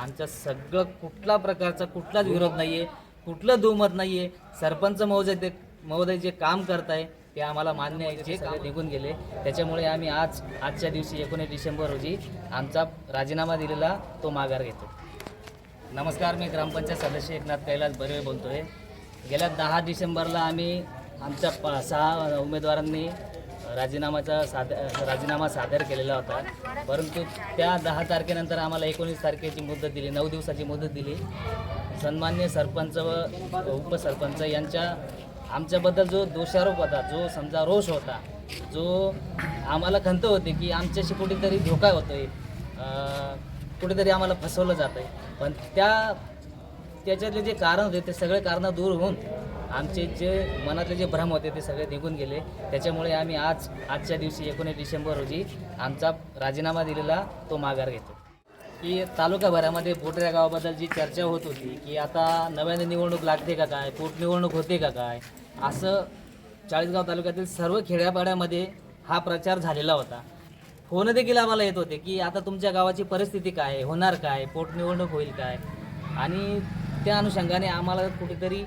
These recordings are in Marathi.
आमच्या सगळं कुठला प्रकारचा कुठलाच विरोध नाही आहे कुठलं दुमत नाही आहे सरपंच महोदय ते महोदय जे काम करत आहे ते आम्हाला मान्य आहे जे सगळे निघून गेले. त्याच्यामुळे आम्ही आज आजच्या दिवशी एकोणीस डिसेंबर रोजी आमचा राजीनामा दिलेला तो माघार घेतो. नमस्कार मी ग्रामपंचायत सदस्य एकनाथ कैलास बर्वे बोलतो आहे गेल्या दहा डिसेंबरला आम्ही आमच्या प सहा उमेदवारांनी राजीनामाचा साद राजीनामा सादर केलेला होता. परंतु त्या दहा तारखेनंतर आम्हाला एकोणीस तारखेची मुदत दिली नऊ दिवसाची मुदत दिली. सन्मान्य सरपंच व उपसरपंच यांच्या आमच्याबद्दल जो दोषारोप होता जो समजा रोष होता जो आम्हाला खंत होते की आमच्याशी कुठेतरी धोका होतो आहे कुठेतरी आम्हाला फसवलं जातं आहे पण त्या त्याच्यातले जे कारण होते ते सगळे कारणं दूर होऊन आमचे जे मनातले जे भ्रम होते ते सगळे निघून गेले. त्याच्यामुळे आम्ही आज आजच्या दिवशी एकोणीस डिसेंबर रोजी आमचा राजीनामा दिलेला तो माघार घेतो. की तालुकाभरामध्ये बोटऱ्या गावाबद्दल जी चर्चा होत होती की आता नव्याने निवडणूक लागते का काय पोटनिवडणूक होते का काय असं चाळीसगाव तालुक्यातील सर्व खेड्यापाड्यामध्ये हा प्रचार झालेला होता. फोन देखील आम्हाला येत होते की आता तुमच्या गावाची परिस्थिती काय आहे? होणार काय पोटनिवडणूक होईल काय? आणि त्या अनुषंगाने आम्हाला कुठेतरी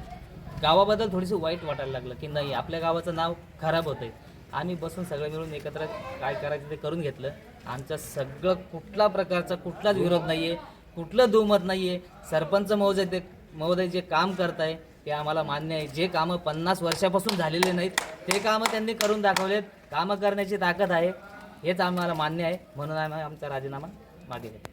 गावाबद्दल थोडीशी वाईट वाटायला लागलं की नाही आपल्या गावाचं नाव खराब होतंय. आम्ही बसून सगळे मिळून एकत्र काय करायचं ते करून घेतलं. आमचं सगळं कुठला प्रकारचा कुठलाच विरोध नाही आहे कुठलं दुमत नाही आहे सरपंच महोदय ते महोदय जे काम करत आहे ते आम्हाला मान्य आहे. जे कामं पन्नास वर्षापासून झालेले नाहीत ते कामं त्यांनी करून दाखवलेत. कामं करण्याची ताकद आहे हेच आम्हाला मान्य आहे. म्हणून आम्ही आमचा राजीनामा मागे घेतो